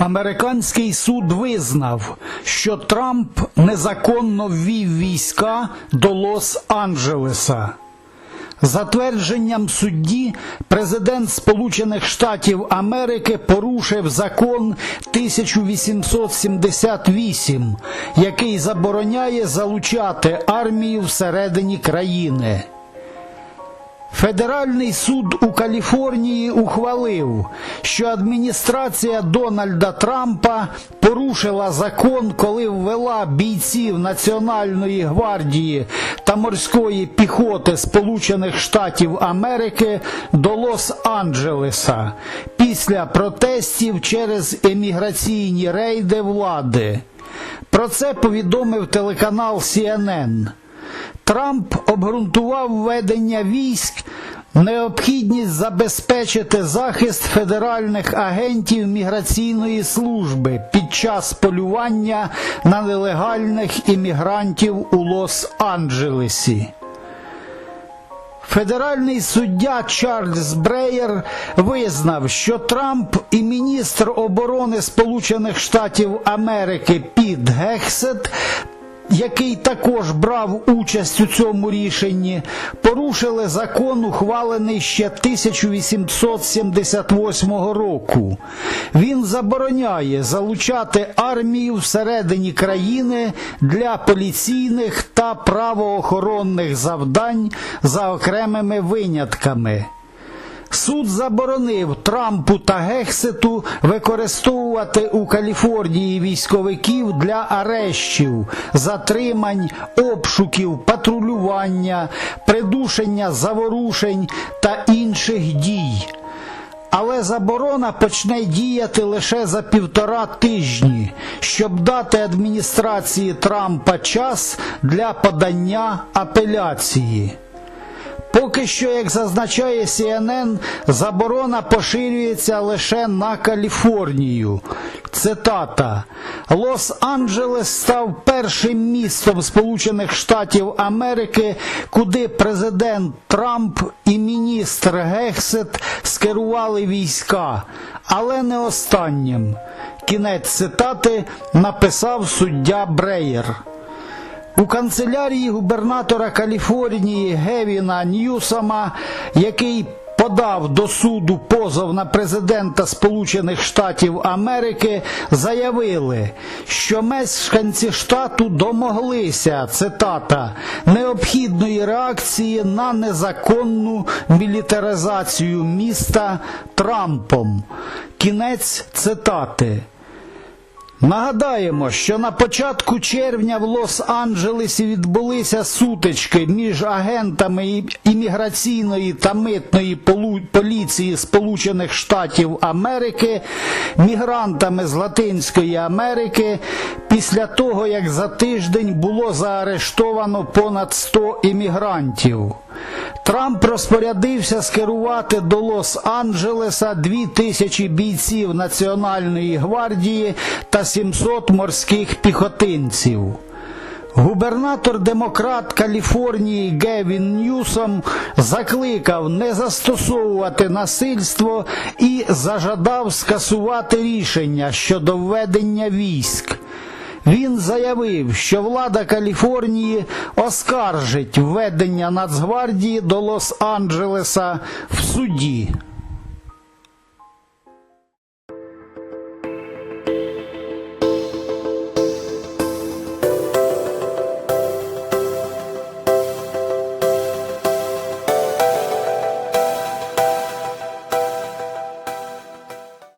Американський суд визнав, що Трамп незаконно ввів війська до Лос-Анджелеса. За твердженням судді, президент Сполучених Штатів Америки порушив закон 1878, який забороняє залучати армію всередині країни. Федеральний суд у Каліфорнії ухвалив, що адміністрація Дональда Трампа порушила закон, коли ввела бійців Національної гвардії та морської піхоти Сполучених Штатів Америки до Лос-Анджелеса після протестів через еміграційні рейди влади. Про це повідомив телеканал CNN. Трамп обґрунтував введення військ необхідність забезпечити захист федеральних агентів міграційної служби під час полювання на нелегальних іммігрантів у Лос-Анджелесі. Федеральний суддя Чарльз Бреєр визнав, що Трамп і міністр оборони Сполучених Штатів Америки Піт Гексет який також брав участь у цьому рішенні, порушили закон, ухвалений ще 1878 року. Він забороняє залучати армію всередині країни для поліційних та правоохоронних завдань за окремими винятками. Суд заборонив Трампу та Гексету використовувати у Каліфорнії військовиків для арештів, затримань, обшуків, патрулювання, придушення заворушень та інших дій. Але заборона почне діяти лише за півтора тижні, щоб дати адміністрації Трампа час для подання апеляції. Поки що, як зазначає CNN, заборона поширюється лише на Каліфорнію. Цитата: Лос-Анджелес став першим містом Сполучених Штатів Америки, куди президент Трамп і міністр Гексет скерували війська, але не останнім. Кінець цитати написав суддя Бреєр. У канцелярії губернатора Каліфорнії Гевіна Ньюсама, який подав до суду позов на президента Сполучених Штатів Америки, заявили, що мешканці штату домоглися цитата необхідної реакції на незаконну мілітаризацію міста Трампом. Кінець цитати. Нагадаємо, що на початку червня в Лос-Анджелесі відбулися сутички між агентами імміграційної та митної поліції Сполучених Штатів Америки, мігрантами з Латинської Америки, після того, як за тиждень було заарештовано понад 100 іммігрантів. Трамп розпорядився скерувати до Лос-Анджелеса дві тисячі бійців Національної гвардії та 700 морських піхотинців. Губернатор демократ Каліфорнії Гевін Ньюсом закликав не застосовувати насильство і зажадав скасувати рішення щодо введення військ. Він заявив, що влада Каліфорнії оскаржить введення Нацгвардії до Лос-Анджелеса в суді.